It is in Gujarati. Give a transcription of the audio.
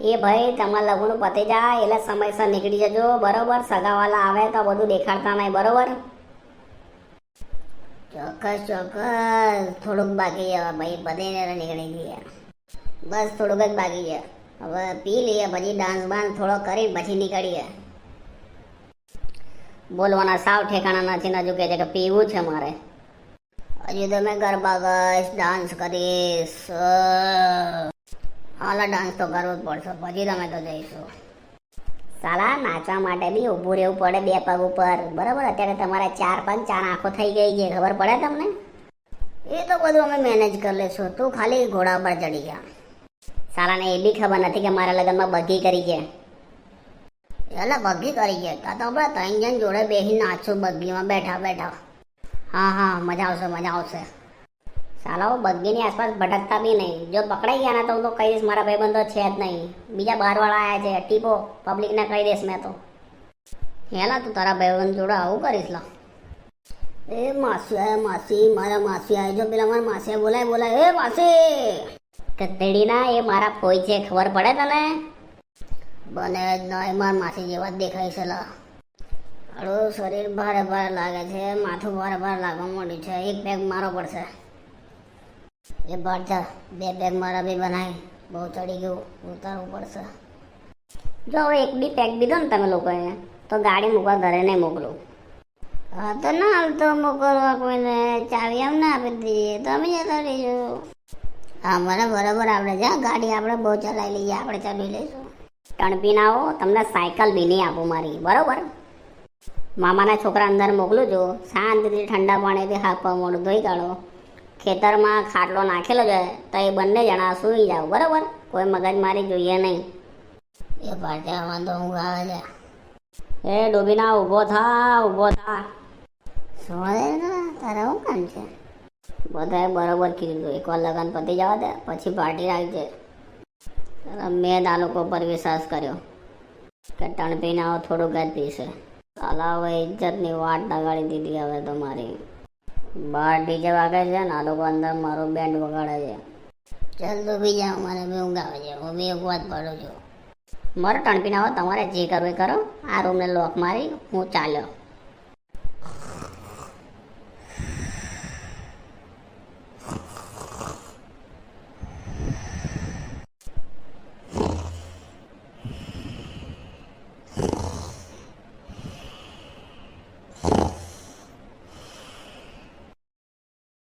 એ ભાઈ, તમારા લગ્ન પતી જાય, એટલે સમયસર નીકળી જજો. બરોબર? સગાવાલા આવે તો બધું દેખાડતા નહીં, બરોબર? ચોક્કસ ચોક્કસ. થોડુંક બાકી છે. ભાઈ, બધે નીકળી જઈએ બસ, થોડુંક જ બાકી છે. હવે પી લઈએ, પછી ડાન્સ બાન્સ થોડો કરી, પછી નીકળીએ. બોલવાના સાવ ઠેકાણા નથી હજુ કહે છે કે પીવું છે મારે. હજુ તમે ગરબા ગઈશ ડાન્સ કરીશ. હાલા ડાન્સ તો કરવો જ પડશે. પછી તમે તો જઈશું. સાલા, નાચવા માટે બી ઊભું રહેવું પડે બે પગ ઉપર. બરાબર? અત્યારે તમારે ચાર પાંચ ચાર આંખો થઈ ગઈ છે. ખબર પડે તમને? એ તો બધું અમે મેનેજ કરી લેશું તું ખાલી ઘોડા પર ચડી ગયા સાલાને એ બી ખબર નથી કે મારા લગ્નમાં બગી કરી છે. એટલે બગી કરી છે. તા આપણે ત્રણ જણ જોડે બેસી નાચશું બગીમાં બેઠા બેઠા. હા હા, મજા આવશે મજા આવશે. સાલાઓ બગ્ગીની આસપાસ ભટકતા બી નહીં. જો પકડાઈ ગયા ના તો હું તો કહીશ, મારા ભાઈબંધો છે જ નહીં. બીજા બહારવાળા આવ્યા છે, ટીપો પબ્લિકને કહી દઈશ મેં તો. હેલા તું તારા ભાઈબંધ જોડે આવું કરીશ, લા. એ માસી આય માસી, મારા માસી આય જો પેલા મારા માસી બોલાય બોલાય. એ માસી! કતડીના એ મારા કોઈ છે, ખબર પડે તને? બને જ નહીં મારા માસી જેવા જ દેખાય છે, લા. આડું શરીર ભારે ભારે લાગે છે, માથું ભારે ભારે લાગવા માંડ્યું છે. એક બેગ મારો પડશે. એ ભરતા બે બેગ મારા બી બનાવી બહુ ચડી ગયું. ઉતારવું પડશે. જો હવે એક બી પેક દીધો ને તમે લોકોએ, તો ગાડી મૂકવા ઘરે નહીં મોકલું. હા, તો ના હાલતો મોકલવા કોઈને ચાવી એમ ના આપી દઈએ. તમે જતા રહીજો હા, મને બરાબર આપણે જા ગાડી આપણે બહુ ચલાવી લઈએ. આપણે ચલાવી લઈશું. ટણપી ના આવો. તમને સાયકલ બી નહીં આપું મારી. બરાબર? મામાના છોકરા અંદર મોકલું છું. શાંતિથી ઠંડા પાણીથી હાથ મોડું ધોઈ કાઢો. ખેતરમાં ખાટલો નાખેલો છે તો એ બંને જણા સૂઈ જાઓ બરાબર? કોઈ મગજ મારી જોઈએ નહીં. એ પાટિયામાં તો ઊંઘ આવે છે. એ ડૂબીના ઊભો થા ઊભો થા. શું તારા શું કામ છે? બધાએ બરોબર કીધું એકવાર લગન પતી જવા દે પછી પાર્ટી રાખજે. મેં આ લોકો પર વિશ્વાસ કર્યો કે ટણપીને આવો થોડું જ પીશે સાલા હવે ઇજ્જતની વાટ લગાડી દીધી હવે તો મારી બહાર ડીજે વાગે છે ને આ લોકો અંદર મારો બેન્ડ વગાડે છે. ચાલ તો બી જાઓ મને બી ઊંઘ આવે છે. હું બી એક વાત પડું છું. મારો ટણપીને આવો તમારે જે કરવું એ કરો. આ રૂમને લોક મારી હું ચાલ્યો.